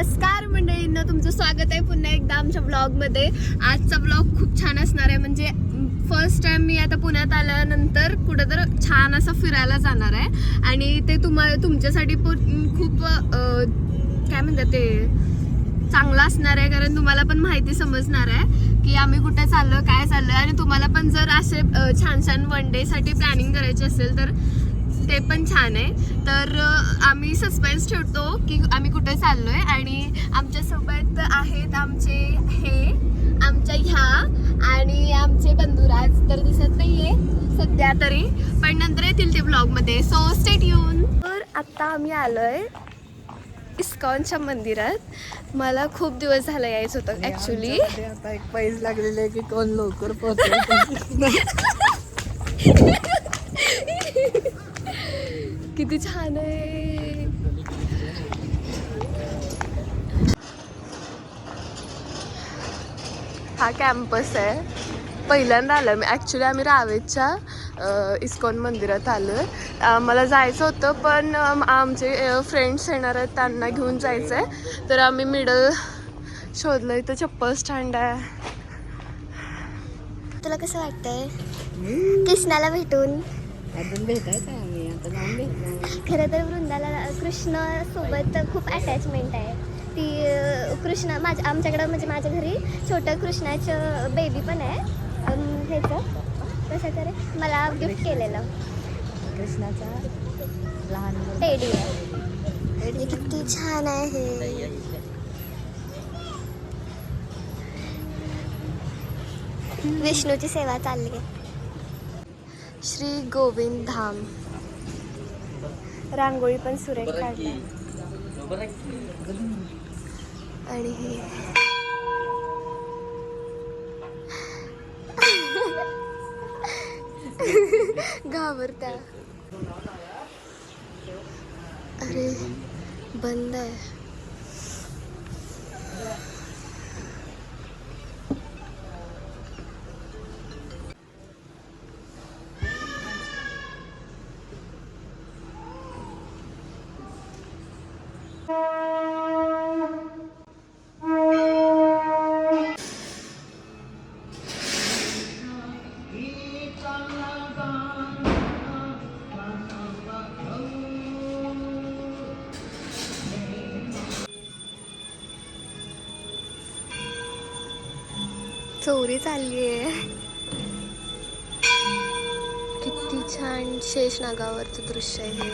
नमस्कार मंडळींना तुमचं स्वागत आहे पुन्हा एकदा आमच्या ब्लॉगमध्ये आजचा ब्लॉग खूप छान असणार आहे म्हणजे फर्स्ट टाइम मी आता पुण्यात आल्यानंतर कुठं तर छान असं फिरायला जाणार आहे. आणि ते तुम्हाला तुमच्यासाठी पण खूप काय म्हणतात ते चांगलं असणार आहे कारण तुम्हाला पण माहिती समजणार आहे की आम्ही कुठे चाललो काय चाललं आणि तुम्हाला पण जर असे छान छान वन डेसाठी प्लॅनिंग करायची असेल तर ते पण छान आहे. तर आम्ही सस्पेन्स ठेवतो की आम्ही कुठे चाललोय आणि आमच्यासोबत आहेत आमचे हे आमच्या ह्या आणि आमचे बंधुराज. तर दिसत नाहीये सध्या तरी पण नंतर येतील ते ब्लॉगमध्ये सो स्टेट येऊन तर आता आम्ही आलोय इस्कॉनच्या मंदिरात. मला खूप दिवस झालं यायचं होतं ॲक्च्युली आता एक पैज लागलेले आहे की कोण लवकर पोहोचेल. किती छान आहे. हा कॅम्पस आहे. पहिल्यांदा आलं मी. ॲक्च्युली आम्ही रावेच्या इस्कॉन मंदिरात आलो आहे मला जायचं होतं पण आमचे फ्रेंड्स येणार आहेत त्यांना घेऊन जायचं आहे तर आम्ही मिडल शोधलं. इथं चप्पल स्टँड आहे. तुला कसं वाटतंय? कृष्णाला भेटून. अजून भेटायचं जाऊन भेटणार खरं तर वृंदाला कृष्ण सोबत खूप अटॅचमेंट आहे. ती कृष्ण माझ्या आमच्याकडं म्हणजे माझ्या घरी छोटं कृष्णाचं बेबी पण आहे. ह्याचं. कसं करे मला गिफ्ट केलेलं. कृष्णाचा लहान. टेडी आहे. किती छान आहे. विष्णूची सेवा चालली. आहे श्री गोविंद धाम. रांगोळी पण सुरेख काढली आणि हे. अरे बंद आहे. चोरी चालली आहे किती छान शेषनागावरचं दृश्य आहे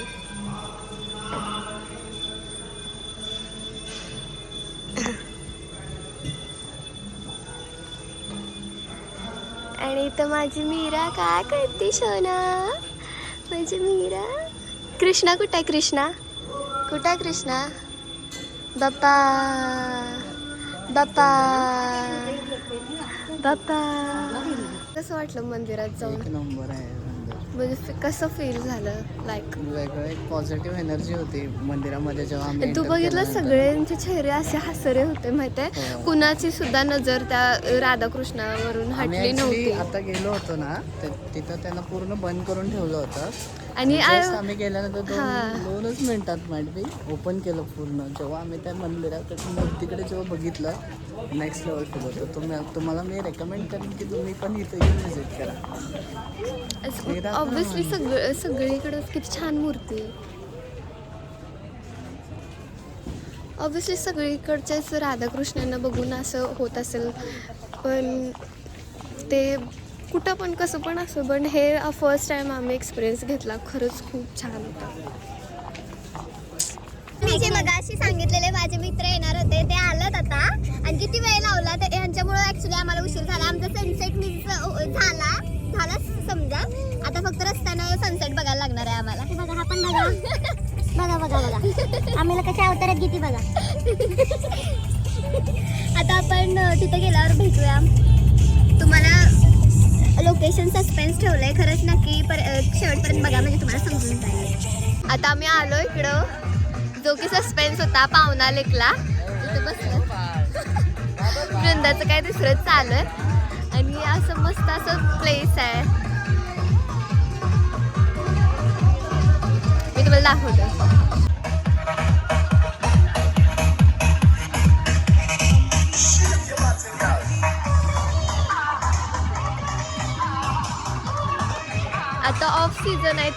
आणि इथं माझी मीरा काय करते शोना माझी मीरा? कृष्णा कुठं आहे कृष्णा? कुठं आहे कृष्णा? बाप्पा! बाप्पा! कसं वाटलं मंदिरात जाऊन एक नंबर आहे मंदिर. म्हणजे कसं फील झालं लाईक वेगळं एक पॉझिटिव्ह एनर्जी होती मंदिरामध्ये जेव्हा आम्ही तू बघितलं. सगळ्यांचे चेहरे असे हसरे होते माहितीये हो. कुणाची सुद्धा नजर त्या राधाकृष्णावरून हटली नव्हती आता गेलो होतो ना ते- तिथं त्यांना पूर्ण बंद करून ठेवलं होतं आणि आ- आम्ही गेल्यानंतर हा. दोन दोनच मिनिटात बी ओपन केलं पूर्ण. जेव्हा आम्ही त्या मंदिराकडे मूर्तीकडे जेव्हा बघितलं नेक्स्ट लेवल फील होतं तुम्ही तुम्हाला मी रेकमेंड करेन की तुम्ही पण इथे येऊन व्हिजिट करा. एकदा ऑब्विसली सगळं सगळीकडे किती छान मूर्ती ऑब्विसली सगळीकडच्याच राधाकृष्णांना बघून असं होत असेल पण ते कुठं पण कसं पण असो पण हे फर्स्ट टाइम आम्ही एक्सपिरियन्स घेतला. खरंच खूप छान होता. मी जे मगाशी सांगितलेले माझे मित्र येणार होते ते आलत आता. आणि किती वेळ लावला तर यांच्यामुळे ऍक्च्युली आम्हाला उशीर झाला. आमचा सनसेट झाला. झाला समजा. आता फक्त रस्त्यानं सनसेट बघायला लागणार आहे आम्हाला. बघा हा पण बघा. बघा बघा बघा. आम्हाला कशा अवतारात घेते बघा. आता आपण तिथे गेल्यावर भेटूया. तुम्हाला लोकेशन सस्पेन्स ठेवलंय खरंच नक्की पर शेवटपर्यंत बघा म्हणजे तुम्हाला समजून जाईल. आता आम्ही आलो इकडं जो की सस्पेन्स होता पाहुणा लेकला. तिथं बसलो. वृंदाचं काय दुसरंच चालू आहे. आणि असं मस्त असं प्लेस आहे. मी तुम्हाला दाखवतो.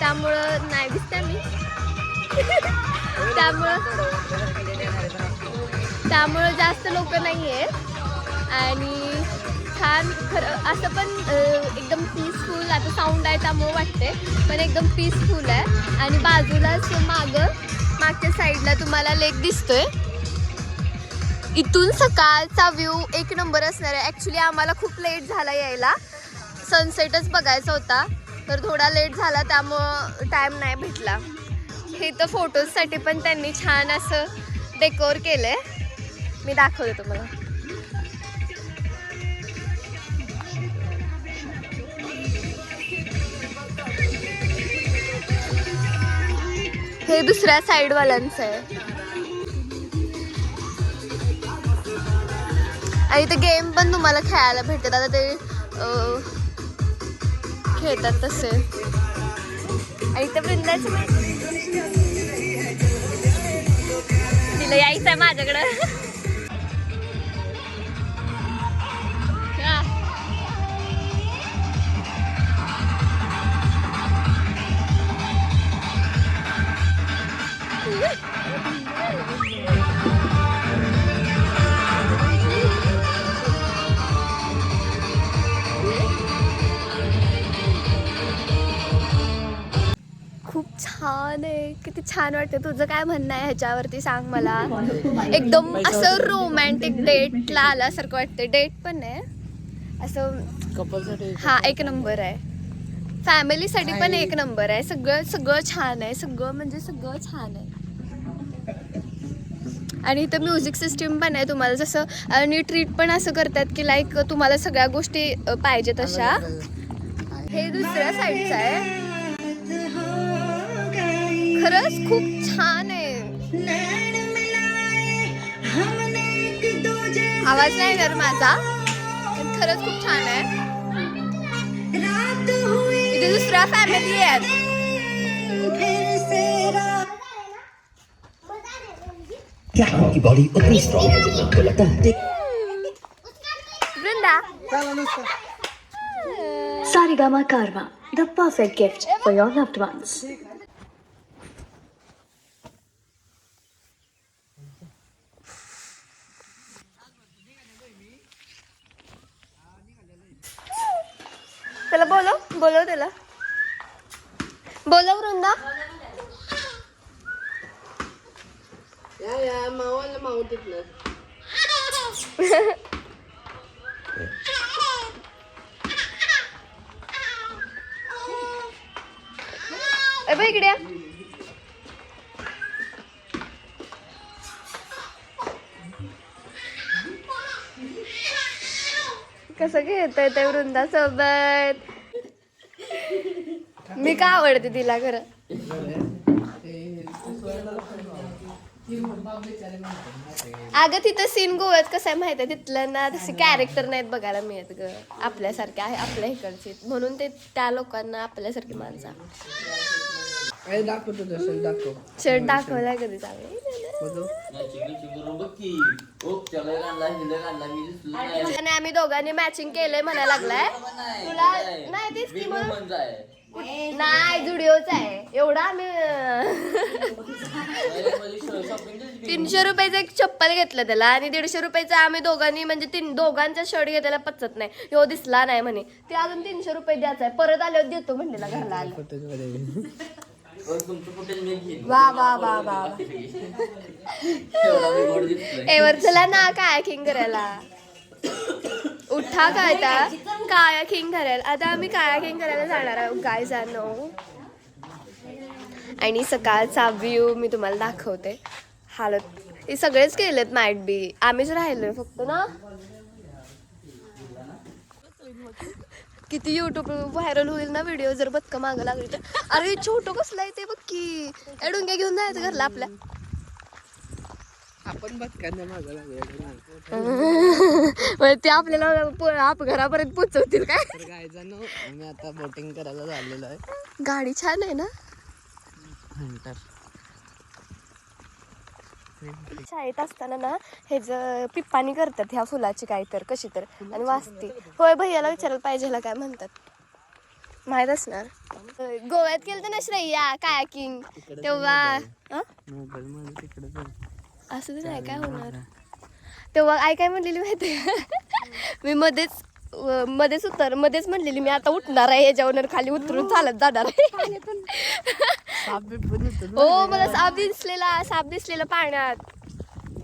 त्यामुळं नाही दिसते मी. त्यामुळं त्यामुळं जास्त लोक नाही आहेत. आणि छान खरं असं पण एकदम पीसफुल आता साऊंड आहे त्यामुळं वाटते पण एकदम पीसफुल आहे. आणि बाजूलाच मागं मागच्या साईडला तुम्हाला लेक दिसतोय. इथून सकाळचा व्ह्यू एक नंबर असणार आहे. ॲक्च्युली आम्हाला खूप लेट झाला यायला. सनसेटच बघायचा होता. तर थोडा लेट झाला त्यामुळं टाईम नाही भेटला. हे तर फोटोजसाठी पण त्यांनी छान असं डेकोर केलं आहे मी दाखवते तुम्हाला. हे दुसऱ्या साईडवाल्यांचं आहे. आणि ते गेम पण तुम्हाला खेळायला भेटतात. आता ते खेळतात तसे. आई तर वृंदाचं तिला यायचं आहे माझ्याकडं. छान आहे किती छान वाटतं. तुझं काय म्हणणं आहे ह्याच्यावरती सांग मला. एकदम असं रोमॅन्टिक डेटला आल्यासारखं वाटतं डेट पण आहे असं कपलसाठी हा एक नंबर आहे. फॅमिलीसाठी पण एक नंबर आहे. सगळं सगळं छान आहे. सगळं म्हणजे सगळं छान आहे. आणि इथं म्युझिक सिस्टीम पण आहे. तुम्हाला जसं आणि ट्रीट पण असं करतात की लाईक तुम्हाला सगळ्या गोष्टी अ, पाहिजे तशा हे दुसऱ्या साईडचं आहे. खरंच खूप छान आहे. आवाज नाही येणार माझा खरंच खूप छान आहे. इथे दुसऱ्या फॅमिली आहेत. क्या आपकी बॉडी उतनी स्ट्रांग है जितना आपको लगता है वृंदा तिथलं ए बघ इकडे. या. कसं घेत ते वृंदा सोबत मी का आवडते तिला खरं? अगं तिथं सीन गोव्यात कसं आहे माहिती आहे? तिथलं ना तसे कॅरेक्टर नाहीत बघायला मिळत ग. आपल्यासारखे आहे आपल्या इकडचे. म्हणून ते त्या लोकांना आपल्यासारखी माणसं. शर्ट दाखवलाय कधी चांगले आणि आम्ही दोघांनी मॅचिंग केलंय म्हणायला लागलाय. तुला नाही तेच की म्हणून नाही जुडिओच आहे. एवढा आम्ही तीनशे रुपयाचं एक चप्पल घेतलं त्याला आणि दीडशे रुपयाचं आम्ही दोघांनी म्हणजे तीन दोघांचा शर्ट घेताना पचत नाही. ह्यो दिसला नाही म्हणे. ते अजून तीनशे रुपये द्यायचा आहे. परत आल्यावर देतो म्हणलेला घरला आलं वा वा वा वा एवर चला ना काय किंग करायला. उठा काय आता? काया किंग करायला आता आम्ही काया किंग करायला जाणार आहोत काय जाणो आणि सकाळचा व्ह्यू मी तुम्हाला दाखवते. हालत हे सगळेच केलेत नाईट बी आम्हीच राहिलोय फक्त ना. किती युट्यूब व्हायरल होईल ना व्हिडिओ जर बदक मागं लागली तर. अरे छोटं कसलं आहे ते बघ की. डोंग्या घेऊन जायचं घरला आपल्या. आपण बदकांना मागं लागूया मग ते आपल्याला प- आप घरापर्यंत पोचवतील काय? तर काय जाणं आम्ही आता बोटिंग करायला झालेलो आहे. गाडी छान आहे ना? हंटर शाळेत असताना ना हे ज पिप्पानी करतात ह्या फुलाची काय तर कशी तर. आणि वाचते होय भैयाला विचारायला पाहिजे ह्याला काय म्हणतात. माहीत असणार? गोव्यात केलं ना श्रेया कायाकिंग. तेव्हा हं? मोबाईल मध्ये तिकडे असं तर नाही काय होणार? तेव्हा आई काय म्हणलेली माहिती मी मध्येच अं, मध्येच उतर मध्येच म्हणलेली मी आता उठणार आहे याच्यावर खाली उतरून चालत जाणार आहे. साप बीप पण येतो ना. हो मला साप दिसलेला साप दिसलेला पाण्यात.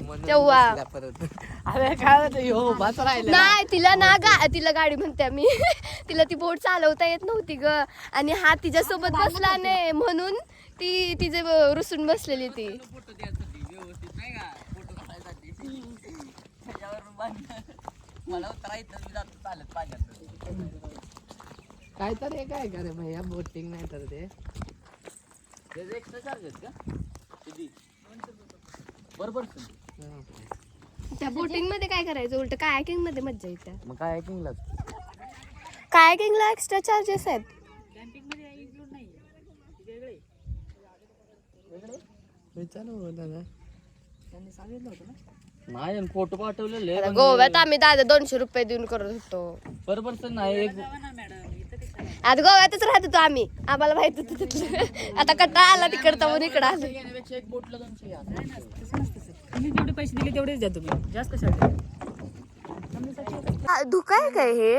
म्हणून तेव्हा. परत. अरे काय होतं? ह्यो उभाच राहिला. नाही तिला ना गा तिला गाडी म्हणते मी तिला ती बोट चालवता येत नव्हती ग. आणि हा तिच्यासोबत बसला नाही म्हणून ती तिचे ब- रुसून बसलेली ती. मला उतरायचं मी जातो चालत पाण्यात. काय तर हे काय का रे भैया बोटिंग नाही तर ते. एक्स्ट्रा चार्जेस का? किती? बरोबर त्या बोटिंगमध्ये काय करायचं? उलट कायाकिंगमध्ये मज्जा येते. मग काय ऐकिंगला कायाकिंगला एक्स्ट्रा चार्जेस आहेत. होतं ना नाही फोटो पाठवलेले आता गोव्यात आम्ही दादा दोनशे रुपये देऊन करत होतो. बरोबर नाही एक आता गोव्यातच राहत होतो आम्ही. आम्हाला माहीत होतं तिथलं. आता कट्टा आला तिकडचा म्हणून इकडं आलो. एक बोटला दोनशे घ्या. तुम्ही जेवढे पैसे दिले तेवढेच द्या तुम्ही जास्त कशाला आ, धुकं आहे काय हे?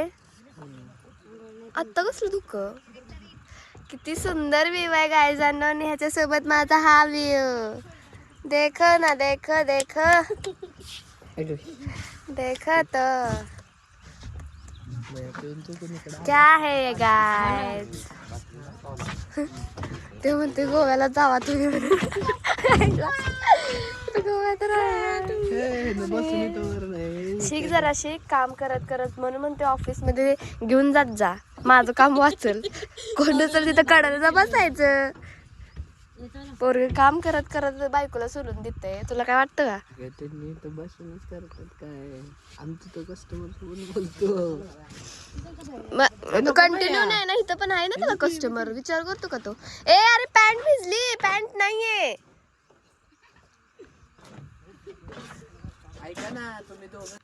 आत्ता कसलं धुकं? किती सुंदर व्ह्यू आहे गायजांना आणि ह्याच्यासोबत माझा हा व्ह्यू देख ना देख देख। देख तो। क्या है गाय ते म्हणते गोव्याला जावा तुम्ही गोव्यात शिक जरा शिक. काम करत करत. म्हणून म्हणते ऑफिसमध्ये घेऊन जात जा. माझं काम वाचल. कोण नसेल तिथं कडाला जा बसायचं. पोरग काम करत करत बायकोला सोडून देते तुला काय वाटतं का? काय त्यांनी इथं बसूनच करतात काय? आमचं तो कस्टमर सोबत बोलतो. कंटिन्यू नाही ना इथं पण आहे ना तुला कस्टमर विचार करतो का तो? ए अरे पॅन्ट भिजली पॅन्ट नाहीये. ऐका ना तुम्ही दोघं.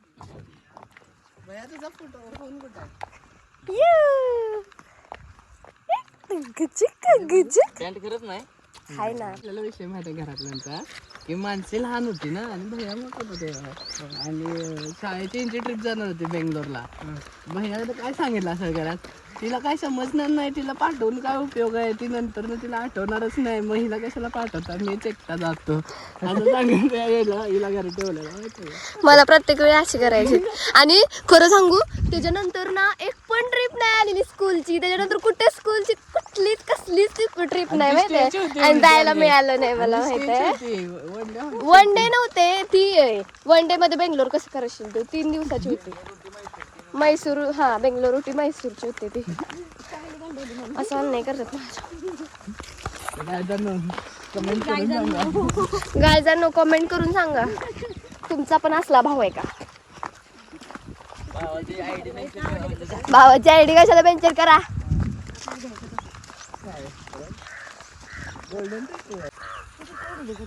भैया तुझा फोटो फोन कुठं आहे? गजिक गजिक पॅन्ट करत नाही? हाय ना. आपल्याला विषय माहिती आहे घरातल्यांचा की माणसे लहान होती ना आणि भैया मोठा होता. आणि शाळेची यांची ट्रिप जाणार होती बेंगलोरला. भैया काय सांगितलं असं घरात? तिला काय समजणार नाही तिला पाठवून काय उपयोग आहे? ती नंतर तिला आठवणारच नाही. मग हिला कशाला पाठवता? मीच एकटा जातो. असं सांगितलं यायला हिला घरी ठेवलेलं माहिती आहे? मला प्रत्येक वेळी अशी करायची. आणि खरं सांगू त्याच्यानंतर ना एक पण ट्रिप नाही आलेली स्कूलची त्याच्यानंतर कुठे स्कूलची कुठलीच कसलीच ट्रिप नाही stayची माहितीये होती आणि म्हणजे जायला आम्ही. मिळालं नाही मला आणि माहितीये स्टेजची होती, वन डे होती. वन डे नव्हते. ती वन डे मध्ये बेंगलोर कसं करशील तू तीन दिवसाची होती. मैसूर हा बेंगलोर उटी मैसूरची होती ती. असं नाही करत गायजांनो कमेंट करून सांगा. तुमचा पण असला भाव आहे का? भावाची आयडी कशाला वेंचर करा?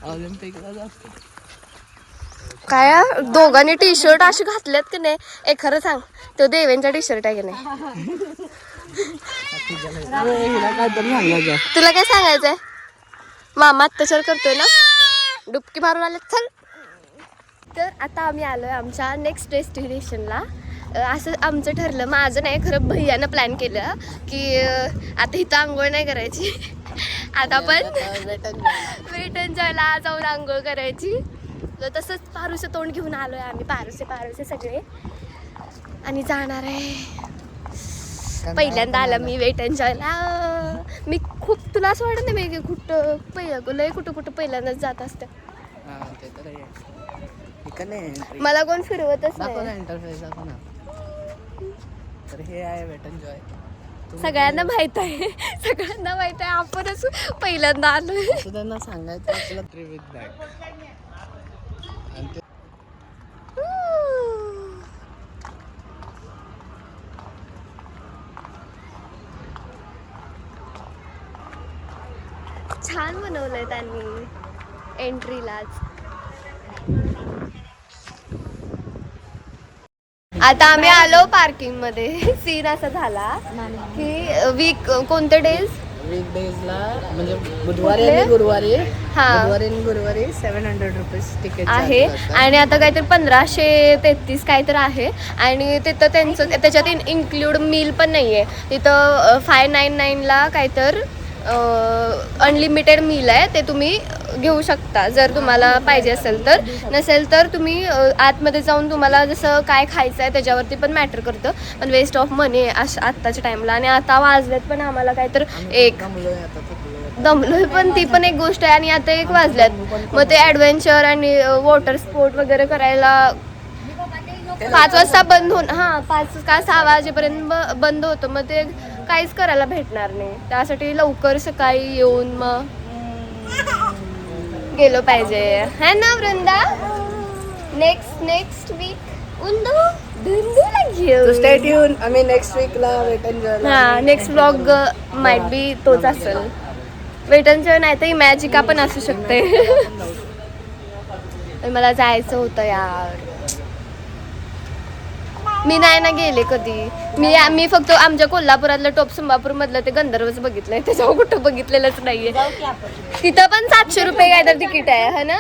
ऑलिम्पिकला जास्त काय? दोघांनी टी शर्ट असे घातलेत की नाही? ए खरं सांग तो देवेंचा टी शर्ट आहे की नाही? तुला काय सांगायचंय? मामा अत्याचार करतोय ना? डुबकी मारून आले चल तर आता आम्ही आलोय आमच्या नेक्स्ट डेस्टिनेशनला असं आमचं ठरलं माझं नाही खरं भैयानं प्लॅन केलं की आता इथं आंघोळ नाही करायची. आता आपण वेटन जायला. जाऊन आंघोळ करायची. तर तसंच पारूचं तोंड घेऊन आलोय आम्ही पारुसे पारुसे सगळे. आणि जाणार आहे. पहिल्यांदा आलं मी वेट एन्ड जॉयला मी खूप तुला असं वाटत नाही मी कुठं पहिलं लय कुठं कुठं पहिल्यांदाच जात असते. आहे. मला कोण फिरवतच नाही. हे आहे जॉय सगळ्यांना माहीत आहे. सगळ्यांना माहीत आहे. आपणच पहिल्यांदा आलोय. त्यांना सांगायचं आपलं ट्रिप विथ बॅग आणि ते छान बनवलंय त्यांनी एंट्रीलाच. आता आम्ही आलो पार्किंगमध्ये सीन असा झाला की वीक कोणते डेज वीकडेजला म्हणजे बुधवारी आणि गुरुवारी. हा. बुधवारी आणि गुरुवारी सेव्हन हंड्रेड रुपीज तिकीट आहे. आणि आता काहीतरी पंधराशे तेहतीस काहीतरी आहे. आणि तिथं त्यांचं त्याच्यात इन्क्लूड मील पण नाही आहे तिथं फाय नाईन नाईनला काहीतर अनलिमिटेड मील आहे ते तुम्ही घेऊ शकता. जर तुम्हाला पाहिजे असेल तर. नसेल तर तुम्ही आतमध्ये जाऊन तुम्हाला जसं काय खायचं आहे त्याच्यावरती पण मॅटर करतं. पण वेस्ट ऑफ मनी आहे अशा आत्ताच्या टाईमला आणि आता वाजलेत पण आम्हाला एक मुलं आता थकलोय. दमलोय पण ती पण एक गोष्ट आहे. आणि आता एक वाजल्यात मग ते ॲडव्हेंचर आणि वॉटर स्पोर्ट वगैरे करायला पाच वाजता बंद होऊन हां पाच का सहा वाजेपर्यंत बंद होतं. मग ते काहीच करायला भेटणार नाही. त्यासाठी लवकर सकाळी येऊन मग गेलो पाहिजे. है ना वृंदा? नेक्स्ट नेक्स्ट वीक उंदू धुंदूला घेऊ. आम्ही नेक्स्ट वीकला वेट एन्जॉय हा नेक्स्ट ब्लॉग माइट बी तोच असेल. वेटनचं नाही तर इमॅजिका पण असू शकते. मला जायचं होतं यार. मी नाही ना गेले कधी. मी मी फक्त आमच्या कोल्हापुरातलं टॉप संभापूर मधलं ते गंधर्वच बघितलंय. त्याच्यावर कुठं बघितलेलंच नाहीये. तिथं पण सातशे रुपये काय तर तिकीट आहे है ना?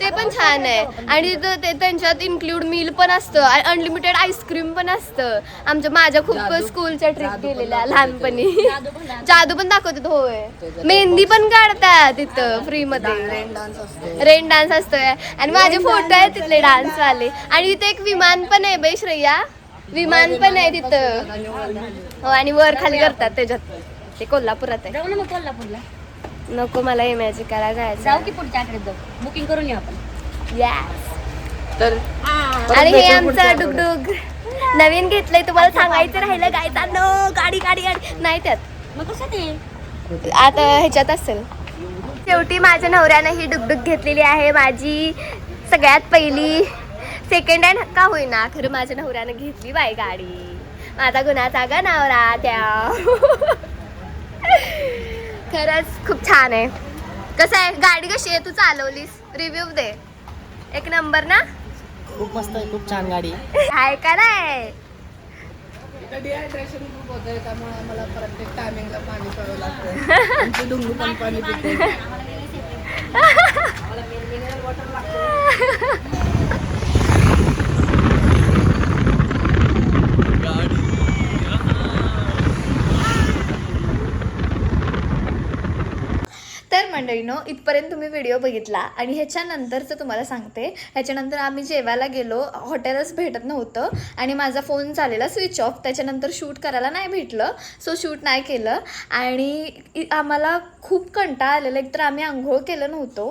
ते पण छान आहे. आणि तिथं ते त्यांच्यात इन्क्लूड मील पण असतं. अनलिमिटेड आईस्क्रीम पण असतं. आमच्या माझ्या खूप स्कूलच्या ट्रिप गेलेल्या लहानपणी. जादू पण दाखवतात होय. मेहंदी पण काढतात तिथं फ्री मध्ये डान्स असतो रेन डान्स असतोय. आणि माझे फोटो आहेत तिथले डान्स वाले आणि तिथे एक विमान पण आहे बाई श्रेया. विमान पण आहे तिथं. हो आणि वर खाली करतात त्याच्यात. ते कोल्हापुरात आहे. जाऊ ना मग कोल्हापूरला. नको मला इमॅजिकाला जाऊ जायचं की पुढच्या आठवड्यात जाऊ बुकिंग करून येऊ आपण. तर आणि हे आमचं डुगडुग. नवीन घेतलंय तुम्हाला सांगायचं राहिलं काय? चाललो गाडी गाडी गाडी. नाही त्यात. मग कसं ते? आता ह्याच्यात असेल. शेवटी माझ्या नवऱ्यानं ही डुगडुग घेतलेली आहे माझी सगळ्यात पहिली सेकंड हँड का होईना खरं माझ्या नवऱ्यानं घेतली बाई गाडी. माझा गुन्हाचा ग नवरा त्या. खरंच खूप छान आहे. कसं आहे गाडी कशी आहे? तू चालवलीस. रिव्ह्यू दे. एक नंबर ना? खूप मस्त आहे खूप छान गाडी आहे. का नाही? डिहायड्रेशन खूप होतंय त्यामुळे आम्हाला प्रत्येक टायमिंगला पाणी प्यावं लागतं आमची डुंगू पण पाणी पिते तर मंडळीनो इथपर्यंत तुम्ही व्हिडिओ बघितला आणि ह्याच्यानंतरचं तुम्हाला सांगते ह्याच्यानंतर आम्ही जेवायला गेलो हॉटेलच भेटत नव्हतं आणि माझा फोन झालेला स्विच ऑफ त्याच्यानंतर शूट करायला नाही भेटलं सो शूट नाही केलं. आणि आम्हाला खूप कंटाळा आलेला एक तर आम्ही आंघोळ केलं नव्हतो.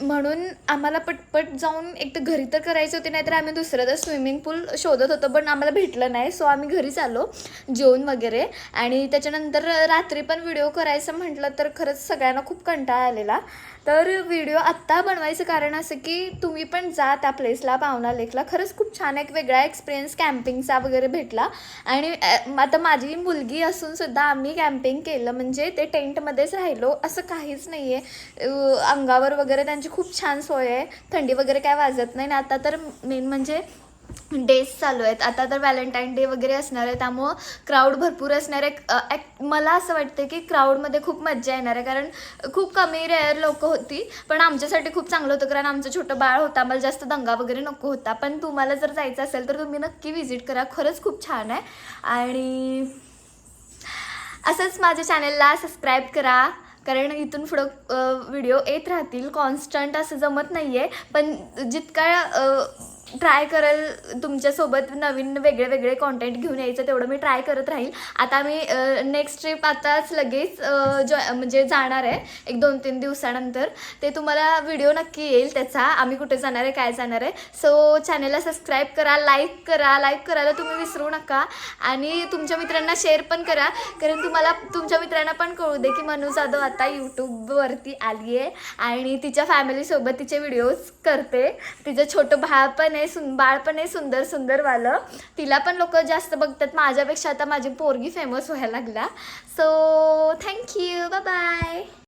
म्हणून आम्हाला पटपट जाऊन एक तर घरी तर करायची होती नाहीतर आम्ही दुसरं तर स्विमिंग पूल शोधत होतो पण आम्हाला भेटलं नाही. सो आम्ही घरीच आलो जेवण वगैरे. आणि त्याच्यानंतर रात्री पण व्हिडिओ करायचं म्हटलं तर खरंच सगळ्यांना खूप कंटाळा आलेला. तर व्हिडिओ आत्ता बनवायचं कारण असं की तुम्ही पण जा त्या प्लेसला पावना लेकला. खरंच खूप छान एक वेगळा एक्सपिरियन्स कॅम्पिंगचा वगैरे भेटला. आणि आता माझी मुलगी असूनसुद्धा आम्ही कॅम्पिंग केलं म्हणजे ते टेंटमध्येच राहिलो. असं काहीच नाही आहे अंगावर वगैरे त्यांची म्हणजे खूप छान सोय आहे. थंडी वगैरे काय वाजत नाही आणि आता तर मेन म्हणजे डेज चालू आहेत. आता तर व्हॅलेंटाईन डे वगैरे असणार आहे. त्यामुळं क्राऊड भरपूर असणार आहे. अ, मला असं वाटतं की क्राऊडमध्ये खूप मज्जा येणार आहे. कारण खूप कमी रेअर लोक होती. पण आमच्यासाठी खूप चांगलं होतं. कारण आमचं छोटं बाळ होतं. आम्हाला जास्त दंगा वगैरे नको होता. पण तुम्हाला जर जायचं असेल तर तुम्ही नक्की व्हिजिट करा. खरंच खूप छान आहे. आणि असंच माझ्या चॅनलला सबस्क्राईब करा. कारण इथून पुढं व्हिडिओ येत राहतील. कॉन्स्टंट असं जमत नाही आहे पण जितका ट्राय करेल तुमच्यासोबत नवीन वेगळे वेगळे कॉन्टेंट घेऊन यायचं तेवढं मी ट्राय करत राहील. आता मी नेक्स्ट ट्रिप आताच लगेच जॉ म्हणजे जाणार आहे एक दोन तीन दिवसानंतर. ते तुम्हाला व्हिडिओ नक्की येईल त्याचा आम्ही कुठे जाणार आहे काय जाणार आहे. सो चॅनलला सबस्क्राईब करा लाईक करा लाईक करायला तुम्ही विसरू नका. आणि तुमच्या मित्रांना शेअर पण करा कारण तुम्हाला तुमच्या मित्रांना पण कळू दे की मनू जाधव आता यूट्यूबवरती आली आहे आणि तिच्या फॅमिलीसोबत तिचे व्हिडिओज करते. तिचं छोटं भाव पण आहे सुन बाळ पण आहे सुंदर सुंदरवालं तिला पण लोक जास्त बघतात. माझ्यापेक्षा आता माझी पोरगी फेमस व्हायला लागला सो थँक्यू बाय बाय